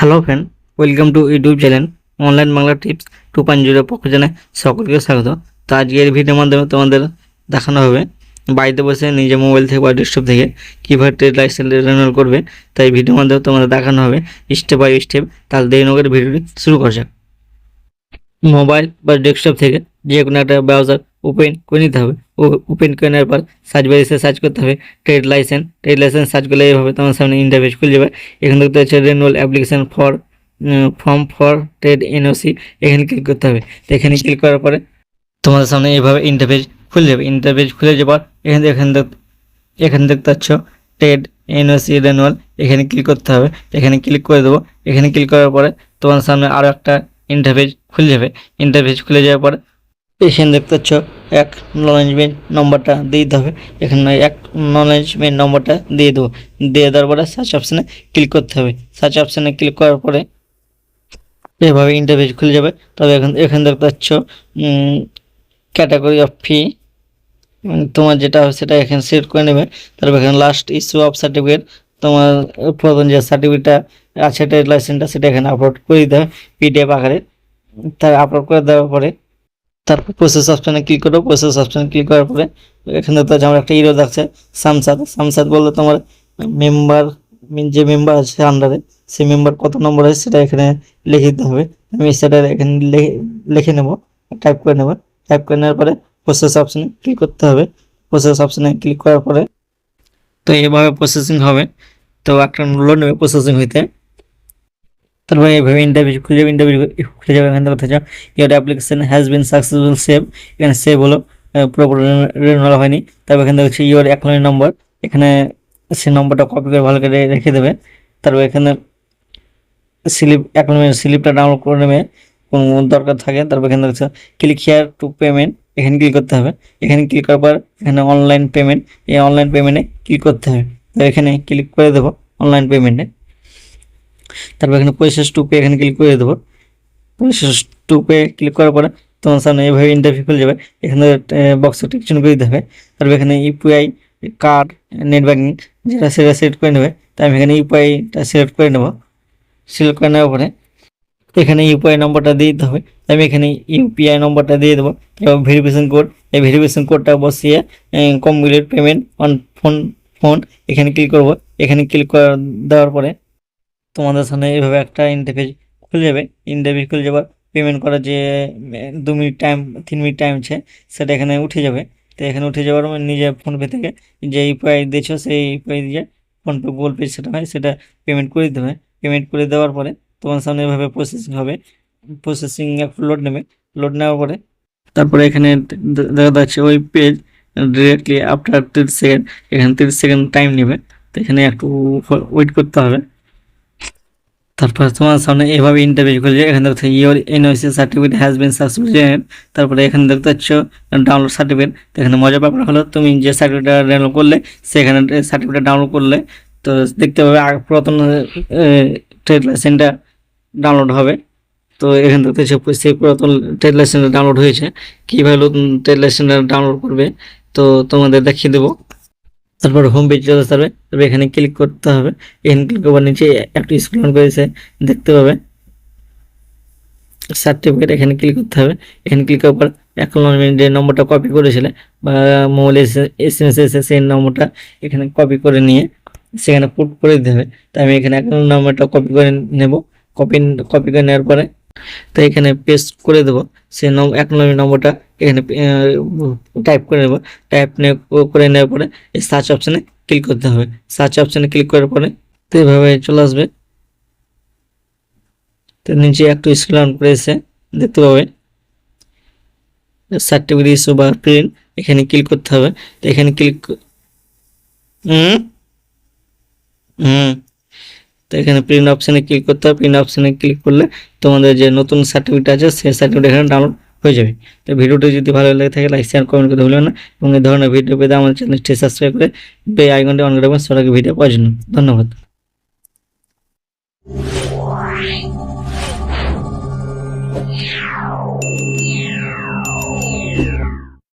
Hello friend welcome to YouTube channel online Bangla tips two point zero পক্ষ সকলকে স্বাগত। তো আজকের ভিডিওর মাধ্যমে তোমাদের দেখানো হবে, বাড়িতে বসে নিজের মোবাইল থেকে বা ডেস্কটপ থেকে কীভাবে ট্রেড লাইসেন্স রেনুয়াল করবে, তাই ভিডিওর মাধ্যমে তোমাদের দেখানো হবে স্টেপ বাই স্টেপ তাহলে দেরি নগরের ভিডিওটি শুরু করা যাক। মোবাইল বা ডেস্কটপ থেকে যে কোনো একটা ব্রাউজার ওপেন করে নিতে হবে। ওপেন করে নেওয়ার পর সার্চ বারিসে সার্চ করতে হবে। Trade licence trade licence search করলে এইভাবে তোমার সামনে ইন্টারফেস খুলে যাবে। এখানে দেখতে হচ্ছে renewal application for form for trade NOC এখানে ক্লিক করতে হবে। তো এখানে ক্লিক করার পরে তোমাদের সামনে এইভাবে ইন্টারফেস খুলে যাবে। ইন্টারফেস খুলে যাওয়ার এখানে এখানে দেখ, এখানে দেখতে পাচ্ছ ট্রেড এনওসি রেনুয়াল এখানে ক্লিক করতে হবে। এখানে ক্লিক করে দেবো। এখানে ক্লিক করার পরে তোমার সামনে আরও একটা ইন্টারফেস খুলে যাবে ইন্টারফেস খুলে যাওয়ার পরে এখানে দেখতে পাচ্ছ, এক নলেজমেন্ট নম্বরটা দিয়ে দিতে হবে। এখানে এক নলেজমেন্ট নম্বরটা দিয়ে দেবো। দিয়ে দেওয়ার পরে সার্চ অপশানে ক্লিক করতে হবে। সার্চ অপশানে ক্লিক করার পরে এভাবে ইন্টারফেস খুলে যাবে। তবে এখান, এখানে দেখতে পাচ্ছ ক্যাটাগরি অফ ফি তোমার যেটা হবে সেটা এখানে সিলেক্ট করে নেবে। তারপর এখানে লাস্ট ইস্যু অফ সার্টিফিকেট তোমার প্রথম যে সার্টিফিকেটটা আছে লাইসেন্সটা সেটা এখানে আপলোড করে দিতে হবে। পিডিএফ আকারে তার আপলোড করে দেওয়ার পরে তারপর প্রসেস অপশানে ক্লিক করো প্রসেস অপশানে ক্লিক করার পরে এখানে তো আমার একটা ইরো দেখছে সামসাদ। সামসাদ বললে তোমার মেম্বার যে মেম্বার আছে আন্ডারে সেই মেম্বার কত নম্বর আছে সেটা এখানে লিখে দিতে হবে। আমি সেটা এখানে লিখে নেব টাইপ করে নেব। টাইপ করে নেওয়ার পরে প্রসেস অপশানে ক্লিক করতে হবে। প্রসেস অপশানে ক্লিক করার পরে তো এইভাবে প্রসেসিং হবে। তো একটা লোড নেবে প্রসেসিং হইতে। তারপরে এইভাবে ইন্টারভিউ খুলে যাবে ইন্টারভিউ খুলে যাবে এখান থেকে। কথা your application has been successful save এখানে সেভ হলো পুরোপুরি রেনুয়াল হয়নি। তারপর এখানে হচ্ছে ইয়োর অ্যাকাউন্ট নম্বর এখানে সে নম্বরটা কপি করে ভালো করে রেখে দেবে। তারপর এখানে স্লিপ অ্যাকাউন্ট স্লিপটা ডাউনলোড করে নেবে, কোনো দরকার থাকে। তারপর এখানে হচ্ছে ক্লিক হেয়ার টু পেমেন্ট এখানে ক্লিক করতে হবে। এখানে ক্লিক করার পর এখানে অনলাইন পেমেন্ট এই অনলাইন পেমেন্টে ক্লিক করতে হবে। তো এখানে ক্লিক করে দেবো অনলাইন পেমেন্টে তারপর এখানে পয়সা টুপে এখানে ক্লিক করে দেবো। পয়সা টু পে ক্লিক করার পরে তোমার সামনে এইভাবে ইন্টারভিউ খুলে যাবে। এখানে বক্সে টিকশন করে দিতে হবে তারপর এখানে ইউপিআই কার্ড নেট ব্যাঙ্কিং যেটা সেটা সিলেক্ট করে নেবে। তাই আমি এখানে ইউপিআইটা সিলেক্ট করে নেব। সিলেক্ট করে নেওয়ার পরে এখানে ইউপিআই নম্বরটা দিয়ে দিতে হবে। আমি এখানে ইউপিআই নম্বরটা দিয়ে দেবো। এবং ভেরিফিকেশন কোড এই ভেরিফিকেশন কোডটা বসিয়ে complete payment on phone phone এখানে ক্লিক করব। এখানে ক্লিক করে দেওয়ার পরে তোমাদের সামনে এভাবে একটা ইন্টারফেস খুলে যাবে। ইন্টারফেস খুলে যাবার পেমেন্ট করার যে, দু মিনিট টাইম তিন মিনিট টাইম আছে, সেটা এখানে উঠে যাবে। তো এখানে উঠে যাওয়ার পর নিজে ফোনপে থেকে যে ইউপিআই দিয়েছ, সেই ইউপিআই দিয়ে ফোনপে গুগল পে সেটা হয়, সেটা পেমেন্ট করে দিতে হবে। পেমেন্ট করে দেওয়ার পরে তোমার সামনে এভাবে প্রসেসিং হবে। প্রসেসিং লোড নেবে। লোড নেওয়ার পরে তারপরে এখানে দেখা যাচ্ছে ওই পেজ ডিরেক্টলি আফটার তিরিশ সেকেন্ড এখানে তিরিশ সেকেন্ড টাইম নেবে। তো এখানে একটু ওয়েট করতে হবে। তারপর তোমার সামনে এভাবে ইন্টারভিউ খুলে এখানে দেখতে your NOC certificate has been successful তারপরে এখানে দেখতে পাচ্ছ ডাউনলোড সার্টিফিকেট এখানে মজার ব্যাপার হলো তুমি যে সার্টিফিকেটটা ডাউনলোড করলে, সেখানে সার্টিফিকেট ডাউনলোড করলে, তো দেখতে পাবে পুরাতন ট্রেড লাইসেন্সটা ডাউনলোড হবে। তো এখান থেকে সেই পুরাতন ট্রেড লাইসেন্সটা ডাউনলোড হয়েছে। কীভাবে ট্রেড লাইসেন্সটা ডাউনলোড করবে, তো তোমাদের দেখিয়ে দেবো। তারপর হোম পেজ চলে আসতে হবে তবে এখানে ক্লিক করতে হবে। এখানে ক্লিক করবার নিচে একটু স্ক্রল করেছে, দেখতে পাবে। সার্টিফিকেট এখানে ক্লিক করতে হবে। এখানে ক্লিক করার পর যে নম্বরটা কপি করেছিলে বা মোবাইলে এস এম এস এসে সেই নম্বরটা এখানে কপি করে নিয়ে সেখানে পুট করে দিতে হবে। তাই আমি এখানে অ্যাকাউন্ট নম্বরটা কপি করে নেব। কপি কপি করে নেওয়ার পরে তো এখানে পেস্ট করে দেবো। সেই অ্যাকনোলজমেন্ট নম্বরটা এখানে টাইপ করে নেব। টাইপ করে নেওয়ার পরে সার্চ অপশানে ক্লিক করতে হবে। সার্চ অপশানে ক্লিক করার পরে তো এভাবে চলে আসবে। তো নিচে একটু স্ক্রল করে এসে দেখতে পাবে। সার্টিফিকেট ইস্যু বা প্রিন্ট এখানে ক্লিক করতে হবে। তো এখানে ক্লিক হুম? হুম। তো এখানে প্রিন্ট অপশানে ক্লিক করতে হবে। প্রিন্ট অপশানে ক্লিক করলে তোমাদের যে নতুন সার্টিফিকেট আছে, সেই সার্টিফিকেট এখানে ডাউনলোড হয়ে যাবে। তো ভিডিওটি যদি ভালো লেগে থাকে লাইক শেয়ার কমেন্ট করে ভুলবেন না। এবং এই ধরনের ভিডিও পেতে আমাদের চ্যানেলটি সাবস্ক্রাইব করে বে আইকনটি অন করে রাখবেন সরাকে ভিডিও পাওয়ার জন্য। ধন্যবাদ। Wow.